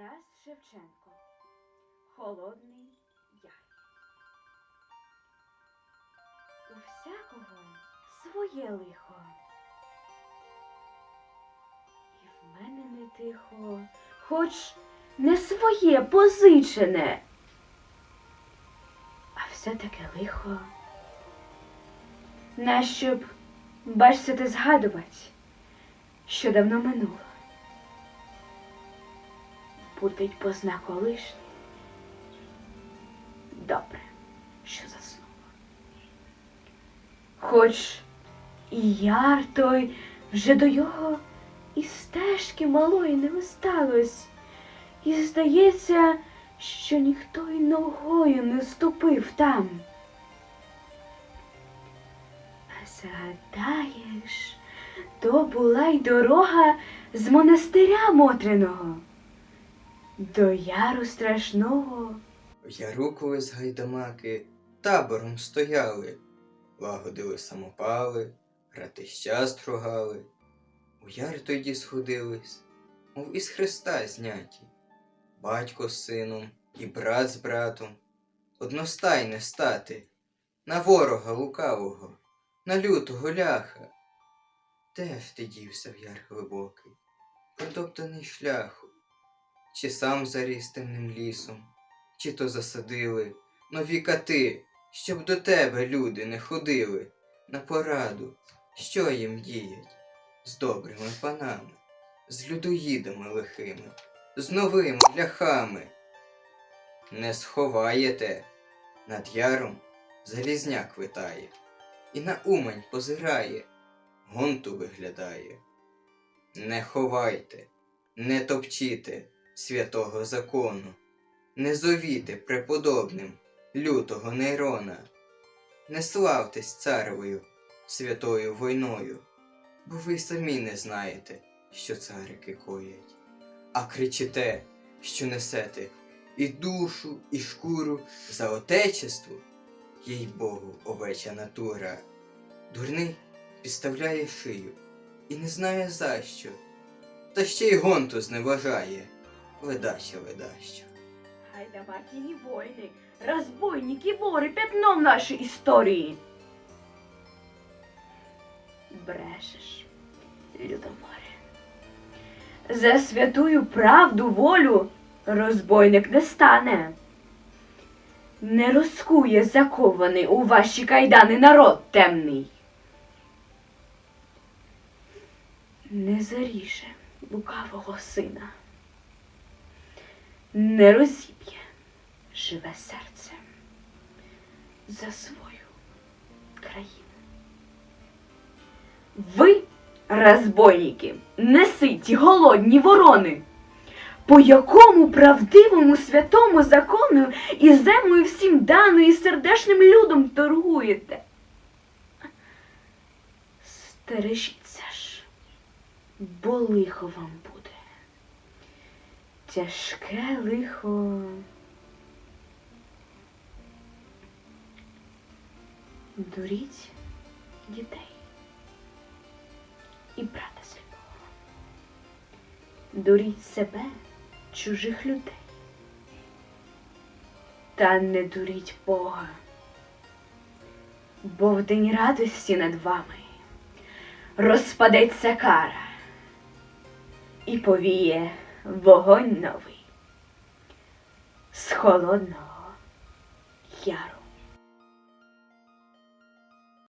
Тарас Шевченко. Холодний яр. У всякого своє лихо. І в мене не тихо, хоч не своє позичене. А все таке лихо. Нащо б, бачся ти згадувати, що давно минуло. Будить позна колишній. Добре, що заснула. Хоч і яр той вже до його і стежки малої не осталось, і здається, що ніхто й ногою не ступив там. А згадаєш, то була й дорога з монастиря Мотриного. До яру страшного. В яру колись гайдамаки табором стояли, лагодили самопали, ратища стругали. У яр тоді сходились, мов із Христа зняті, батько з сином і брат з братом, одностайне стати, на ворога лукавого, на лютого ляха. Де ж ти дівся в яр глибокий, протоптаний шляху, чи сам заріс темним лісом? чи то засадили нові кати, щоб до тебе люди не ходили на пораду, що їм діять з добрими панами, з людоїдами лихими, з новими ляхами. Не сховаєте, над яром залізняк витає, і на умень позирає, гонту виглядає. Не ховайте, не топчіте святого закону. Не зовіте преподобним лютого Нейрона, не славтесь царевою святою войною, бо ви самі не знаєте, що царики коять, а кричите, що несете і душу, і шкуру за отечество, їй Богу, овеча натура. Дурний підставляє шию і не знає за що, та ще й гонту зневажає, ледаще ледащо. Гайдамаки войны, разбойники, воры, пятно в нашей истории. Брешеш, Людоморе. За святую правду волю розбойник не стане. Не розкує закований у ваші кайдани народ темний. Не заріже лукавого сина не розіб'є живе серце за свою країну. Ви, розбойники, неситі голодні ворони, по якому правдивому святому закону і землею всім даною і сердешним людом торгуєте. Стережіться ж, бо лихо вам буде. Тяжке лихо. Дуріть дітей і брата сліпого. Дуріть себе, чужих людей. Та не дуріть Бога, бо в день радості над вами розпадеться кара і повіє вогонь новий з холодного яру.